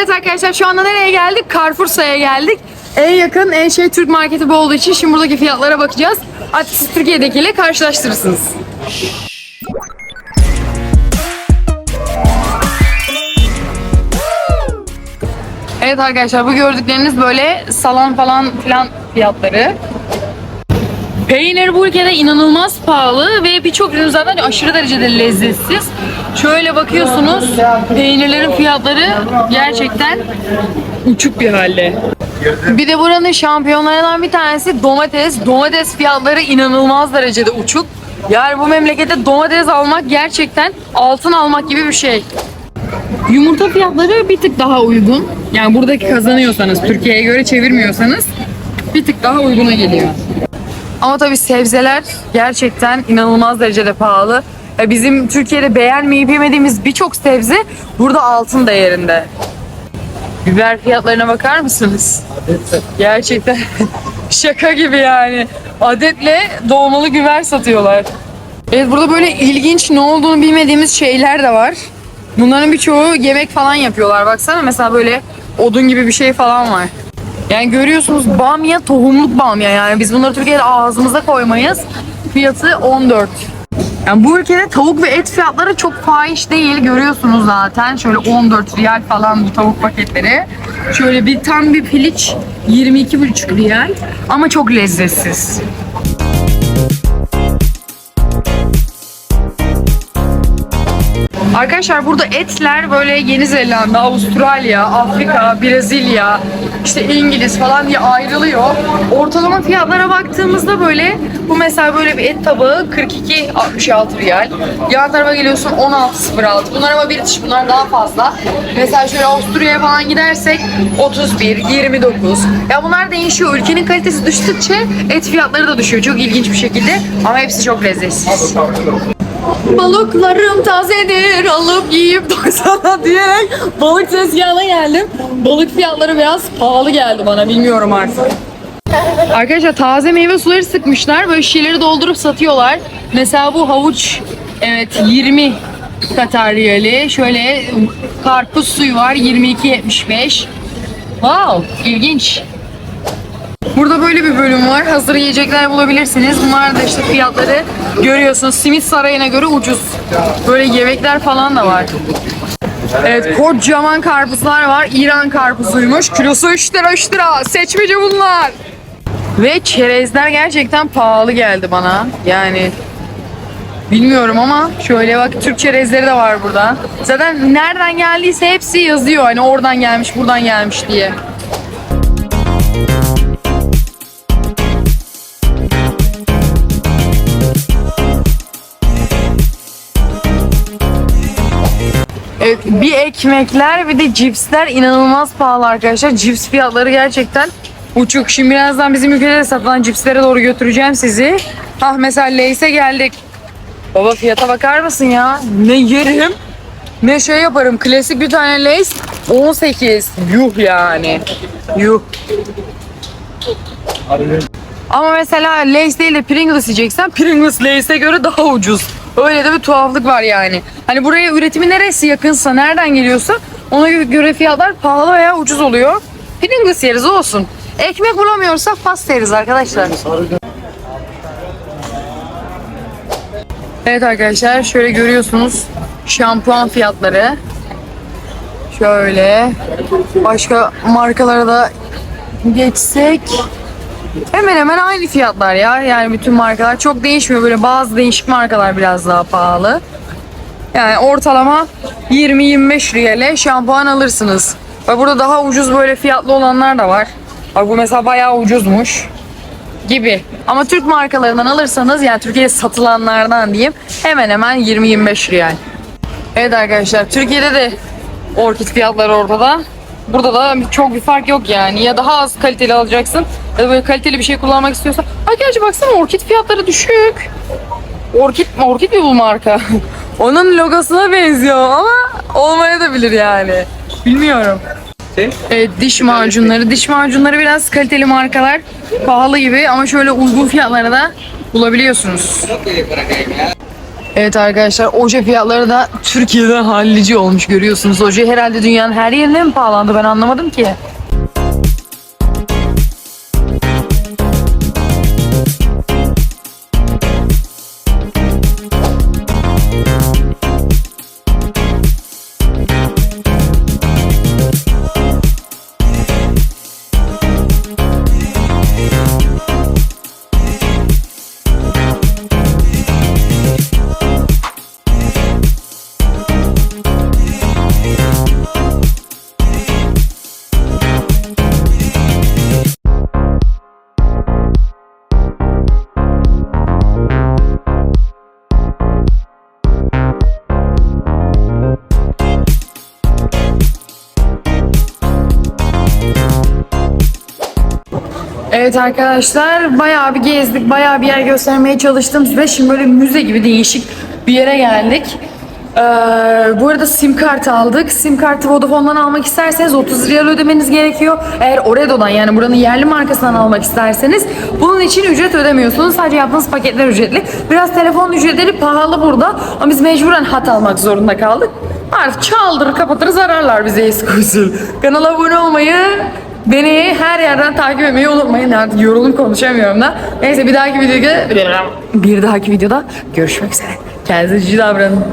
Evet arkadaşlar şu anda nereye geldik? Carrefour'sa'ya geldik. En yakın en şey Türk marketi bu olduğu için şimdi buradaki fiyatlara bakacağız. Artık siz Türkiye'dekiyle karşılaştırırsınız. Evet arkadaşlar bu gördükleriniz böyle salam falan filan fiyatları. Peynir bu ülkede inanılmaz pahalı ve birçok ürün zaten aşırı derecede lezzetsiz. Şöyle bakıyorsunuz peynirlerin fiyatları gerçekten uçuk bir halde. Bir de buranın şampiyonlarından bir tanesi domates. Domates fiyatları inanılmaz derecede uçuk. Yani bu memlekette domates almak gerçekten altın almak gibi bir şey. Yumurta fiyatları bir tık daha uygun. Yani buradaki kazanıyorsanız, Türkiye'ye göre çevirmiyorsanız bir tık daha uyguna geliyor. Ama tabii sebzeler gerçekten inanılmaz derecede pahalı. Ya Bizim Türkiye'de beğenmeyip yemediğimiz birçok sebze burada altın değerinde. Biber fiyatlarına bakar mısınız? Gerçekten şaka gibi yani. Adetle dolmalı biber satıyorlar. Evet burada böyle ilginç ne olduğunu bilmediğimiz şeyler de var. Bunların birçoğu yemek falan yapıyorlar. Baksana mesela böyle odun gibi bir şey falan var. Yani görüyorsunuz bamya tohumluk bamya yani biz bunları Türkiye'de ağzımıza koymayız. Fiyatı 14. Yani bu ülkede tavuk ve et fiyatları çok fahiş değil görüyorsunuz zaten. Şöyle 14 riyal falan bu tavuk paketleri. Şöyle bir tam bir piliç 22,5 riyal ama çok lezzetsiz. Arkadaşlar burada etler böyle Yeni Zelanda, Avustralya, Afrika, Brezilya, işte İngiliz falan diye ayrılıyor. Ortalama fiyatlara baktığımızda böyle bu mesela böyle bir et tabağı 42.66 riyal. Yan tarafa geliyorsun 16.06. Bunlar ama British bunlar daha fazla. Mesela şöyle Avusturya'ya falan gidersek 31, 29. Ya bunlar değişiyor. Ülkenin kalitesi düştükçe et fiyatları da düşüyor. Çok ilginç bir şekilde. Ama hepsi çok lezzetsiz. Balıklarım tazedir alıp yiyip doksana diyerek balık tezgahına geldim. Balık fiyatları biraz pahalı geldi bana bilmiyorum artık. Arkadaşlar taze meyve suları sıkmışlar. Böyle şişeleri doldurup satıyorlar. Mesela bu havuç evet 20 Katar riyali. Şöyle karpuz suyu var 22.75. Wow ilginç. Burada böyle bir bölüm var. Hazır yiyecekler bulabilirsiniz. Bunlar da işte fiyatları görüyorsunuz. Simit sarayına göre ucuz. Böyle yemekler falan da var. Evet kocaman karpuzlar var. İran karpuzuymuş. Kilosu 3 lira 3 lira. Seçmece bunlar. Ve çerezler gerçekten pahalı geldi bana. Yani bilmiyorum ama şöyle bak Türk çerezleri de var burada. Zaten nereden geldiyse hepsi yazıyor. Hani oradan gelmiş buradan gelmiş diye. Evet, bir ekmekler bir de cipsler inanılmaz pahalı arkadaşlar. Cips fiyatları gerçekten uçuk. Şimdi birazdan bizim ülkede de satılan cipslere doğru götüreceğim sizi. Ah mesela Lay's'e geldik. Baba fiyata bakar mısın ya? Ne yerim ne şey yaparım. Klasik bir tane Lay's 18. Yuh yani. Yuh. Ama mesela Lay's değil de Pringles yiyeceksen Pringles Lay's'e göre daha ucuz. Öyle de bir tuhaflık var yani. Hani buraya üretimi neresi yakınsa, nereden geliyorsa ona göre fiyatlar pahalı veya ucuz oluyor. Pringles yeriz olsun. Ekmek bulamıyorsak pasta yeriz arkadaşlar. Evet arkadaşlar şöyle görüyorsunuz şampuan fiyatları. Şöyle başka markalara da geçsek Hemen hemen aynı fiyatlar ya. Yani bütün markalar çok değişmiyor. Böyle bazı değişik markalar biraz daha pahalı. Yani ortalama 20-25 riyale şampuan alırsınız. Ve burada daha ucuz böyle fiyatlı olanlar da var. Bak bu mesela bayağı ucuzmuş gibi. Ama Türk markalarından alırsanız yani Türkiye'de satılanlardan diyeyim hemen hemen 20-25 riyal. Evet arkadaşlar Türkiye'de de orkid fiyatları ortada. Burada da çok bir fark yok yani. Ya daha az kaliteli alacaksın ya da böyle kaliteli bir şey kullanmak istiyorsan. Ha gerçi baksana orkid fiyatları düşük. Orkid, orkid mi bu marka? Onun logosuna benziyor ama olmaya da bilir yani. Bilmiyorum. Evet diş macunları. Diş macunları biraz kaliteli markalar. Pahalı gibi ama şöyle uygun fiyatlara da bulabiliyorsunuz. Evet arkadaşlar oje fiyatları da Türkiye'den hallici olmuş görüyorsunuz. Oje herhalde dünyanın her yerine mi pahalandı ben anlamadım ki. Evet arkadaşlar bayağı bir gezdik, bayağı bir yer göstermeye çalıştım size. Şimdi böyle müze gibi değişik bir yere geldik. Ee, bu arada sim kartı aldık. Sim kartı Vodafone'dan almak isterseniz 30 riyal ödemeniz gerekiyor. Eğer Oredo'dan yani buranın yerli markasından almak isterseniz bunun için ücret ödemiyorsunuz. Sadece yaptığınız paketler ücretli. Biraz telefon ücretleri pahalı burada ama biz mecburen hat almak zorunda kaldık. Artık çaldırır kapatır zararlar bize eski. Kanala abone olmayı, Beni her yerden takip etmeyi unutmayın. Artık yoruldum konuşamıyorum da. Neyse bir dahaki videoda bir dahaki videoda görüşmek üzere. Kendinize cici davranın.